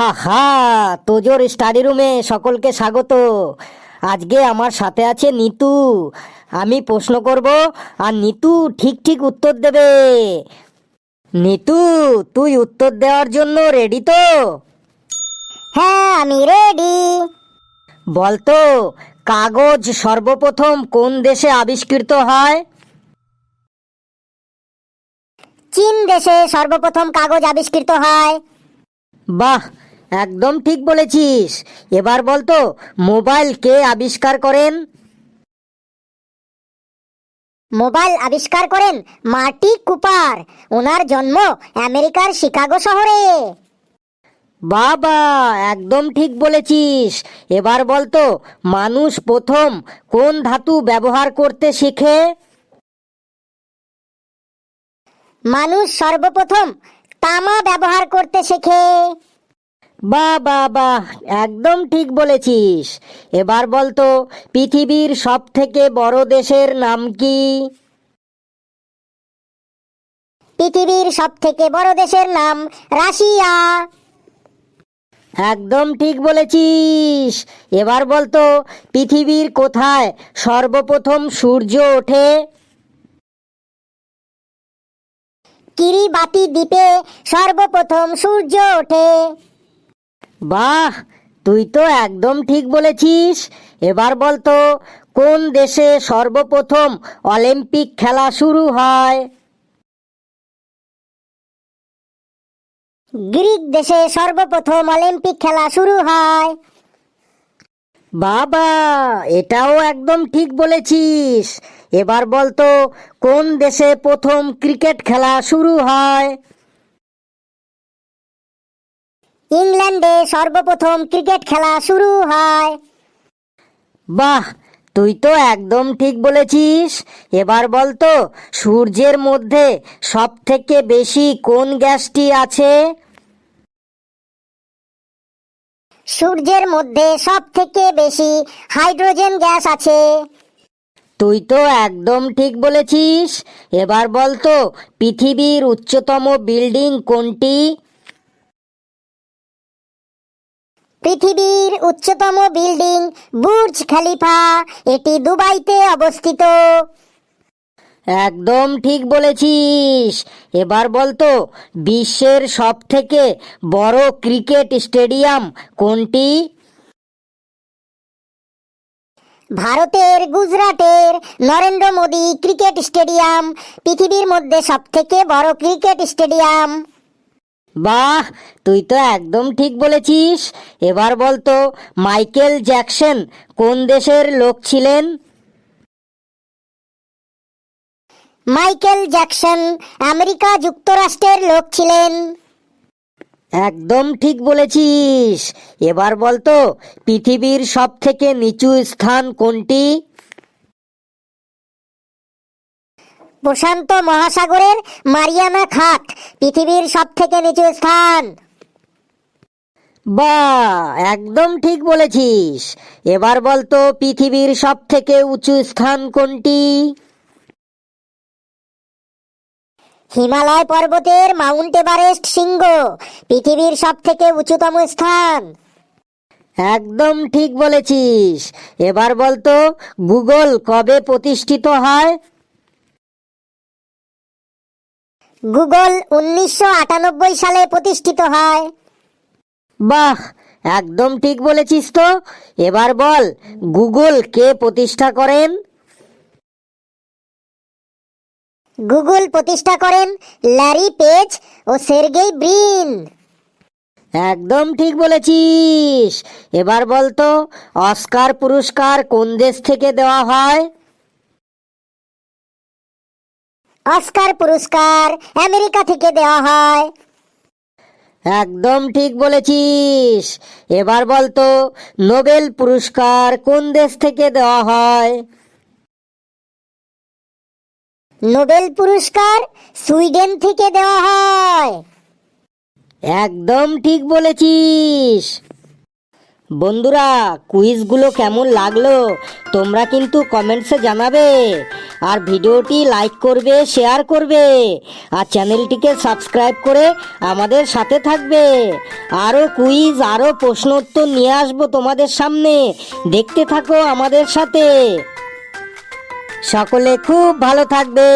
হা হা তোজোর study রুমে সকলকে স্বাগত। আজকে আমার সাথে আছে নিতু। আমি প্রশ্ন করব আর নিতু ঠিক ঠিক উত্তর দেবে। নিতু তুই উত্তর দেওয়ার জন্য রেডি তো? হ্যাঁ আমি রেডি বলতো কাগজ সর্বপ্রথম কোন দেশে আবিষ্কৃত হয়? চীন দেশে সর্বপ্রথম কাগজ আবিষ্কৃত হয়। বাহ একদম ঠিক বলেছিস। এবার বলতো মোবাইল কে আবিষ্কার করেন? মোবাইল আবিষ্কার করেন মার্টি কুপার। ওনার জন্ম আমেরিকার শিকাগো শহরে। বাবা একদম ঠিক বলেছিস। এবার বলতো মানুষ প্রথম কোন ধাতু ব্যবহার করতে শিখে? মানুষ সর্বপ্রথম তামা ব্যবহার করতে শেখে। বাহ বা বাহ একদম ঠিক বলেছিস। এবার বলতো পৃথিবীর সব থেকে বড় দেশের নাম কি? পৃথিবীর সব থেকে বড় দেশের নাম রাশিয়া। একদম ঠিক বলেছিস। এবার বলতো পৃথিবীর কোথায় সর্বপ্রথম সূর্য ওঠে? কিরিবাতি দ্বীপে সর্বপ্রথম সূর্য ওঠে। বাহ তুই তো একদম ঠিক বলেছিস। এবার বলতো কোন দেশে সর্বপ্রথম অলিম্পিক খেলা শুরু হয়? গ্রিক দেশে সর্বপ্রথম অলিম্পিক খেলা শুরু হয়। বাবা এটাও একদম ঠিক বলেছিস। এবার বলতো কোন দেশে প্রথম ক্রিকেট খেলা শুরু হয়? ইংল্যান্ডে সর্বপ্রথম ক্রিকেট খেলা শুরু হয়। বাহ তুই তো একদম ঠিক বলেছিস। এবার বলতো সূর্যের মধ্যে সব থেকে বেশি কোন গ্যাসটি আছে? সূর্যের মধ্যে সব থেকে বেশি হাইড্রোজেন গ্যাস আছে। তুই তো একদম ঠিক বলেছিস। এবার বলতো পৃথিবীর উচ্চতম বিল্ডিং কোনটি? পৃথিবীর উচ্চতম বিল্ডিং বুর্জ খালিফা এটি দুবাইতে অবস্থিত। একদম ঠিক বলেছিস। এবার বলতো বিশ্বের সব থেকে বড় ক্রিকেট স্টেডিয়াম কোনটি? ভারতের গুজরাটের নরেন্দ্র মোদী ক্রিকেট স্টেডিয়াম পৃথিবীর মধ্যে সব থেকে বড় ক্রিকেট স্টেডিয়াম। বাহ তুই তো একদম ঠিক বলেছিস। এবার বলতো মাইকেল জ্যাকসন কোন দেশের লোক ছিলেন? মাইকেল জ্যাকসন আমেরিকা যুক্তরাষ্ট্রের লোক ছিলেন। একদম ঠিক বলেছিস। এবার বলতো পৃথিবীর সব থেকে নিচু স্থান কোনটি? প্রশান্ত মহাসাগরের মারিয়ানা খাত পৃথিবীর সব থেকে নিচু স্থান। বা একদম ঠিক বলেছিস। এবার বলতো পৃথিবীর সব থেকে উঁচু স্থান কোনটি? হিমালয় পর্বতের মাউন্ট এভারেস্ট শৃঙ্গ পৃথিবীর সব থেকে উঁচুতম স্থান। একদম ঠিক বলেছিস। এবার বলতো গুগল কবে প্রতিষ্ঠিত হয়? গুগল উনিশশো আটানব্বই সালে প্রতিষ্ঠিত হয়। বাহ একদম ঠিক বলেছিস তো। এবার বল গুগল কে প্রতিষ্ঠা করেন? গুগল প্রতিষ্ঠা করেন ল্যারি পেজ ও সের্গেই ব্রিন। একদম ঠিক বলেছিস। এবার বলতো অস্কার পুরস্কার কোন দেশ থেকে দেওয়া হয়? অস্কার পুরস্কার আমেরিকা থেকে দেওয়া হয়। একদম ঠিক বলেছিস। এবার বলতো নোবেল পুরস্কার কোন দেশ থেকে দেওয়া হয়? নোবেল পুরস্কার সুইডেন থেকে দেওয়া হয়। একদম ঠিক বলেছিস। বন্ধুরা কুইজগুলো কেমন লাগল তোমরা কিন্তু কমেন্টসে জানাবে। আর ভিডিওটি লাইক করবে, শেয়ার করবে। আর চ্যানেলটিকে সাবস্ক্রাইব করে আমাদের সাথে থাকবে। আরও কুইজ আরও প্রশ্ন উত্তর নিয়ে আসব তোমাদের সামনে। দেখতে থাকো আমাদের সাথে। সকলে খুব ভালো থাকবে।